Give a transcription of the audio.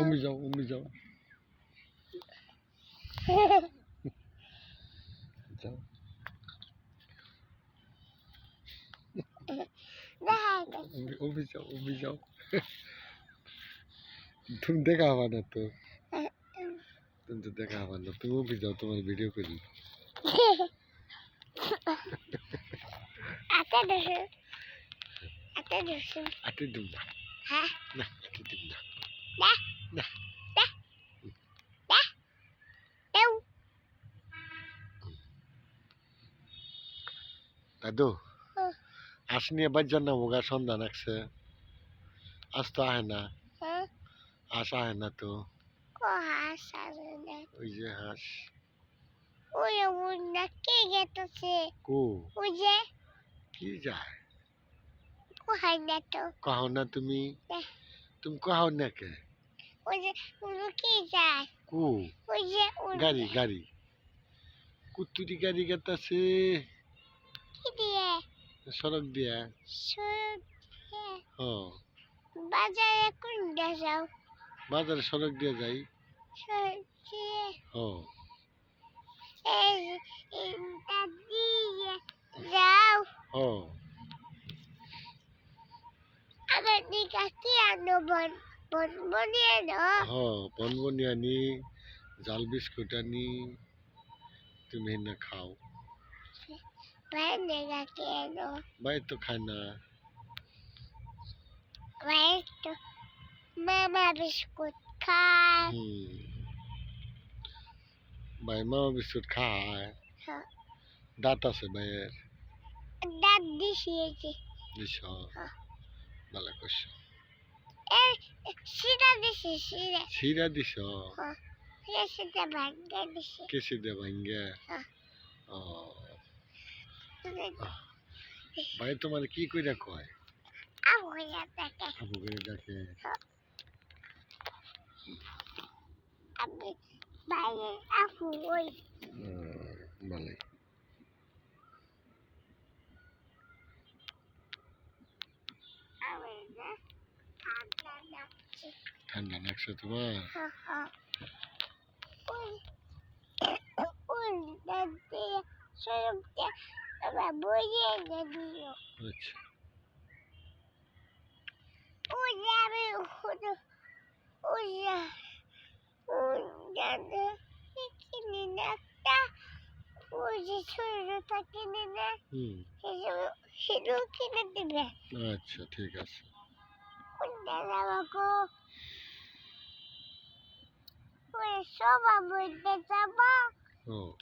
উমি যাও উমি যাও যাও উমি উমি যাও উমি যাও তুমি দেখা হবা না তো তুমি তো দেখা হবা না তুমি উমি যাও তোমার ভিডিও করি Ada dusun. Ada dusun. আটে দিম না Hah? না না. দাদু। আস নিয়ে বাজ্যার না মোগা সন্ধান আসছে আজ তো আহে না? আস আহে না তো? ওই যে হাঁস bunda ke gitu sih. কো Uya, কি যায় kok hanya tuh. কহো না তুমি. তুমি কহো না কে Uya, udah kijai. কো Uya, udah. গাড়ি গাড়ি কুত্তুরি গাড়ি গেতাছে Ini ya. সড়ক দিয়া Suruh. হ Bazarnya kuda jauh. বাজারে সড়ক দিয়া যাই. হ Eh, eh, আনি জাল বিস্কুট আনি তুমি না খাও. বাই তো খায় না biskut kan. হুম ভাই মামা বিস্কুট খায়. দাঁত আছে ভাইয়ের Dan di sini. হ্যাঁ। ভালো করছ Eh. ছিড়া দিস. কেসি দে ভাঙ্গে হ্যাঁ। ভাই তোমার কি কইরা কয়. আবু করে ডাকে Abi, bayar aku, woi. Hidup kita tidak. আচ্ছা ঠিক আছে Sama aku. Wih, coba buat sama. ও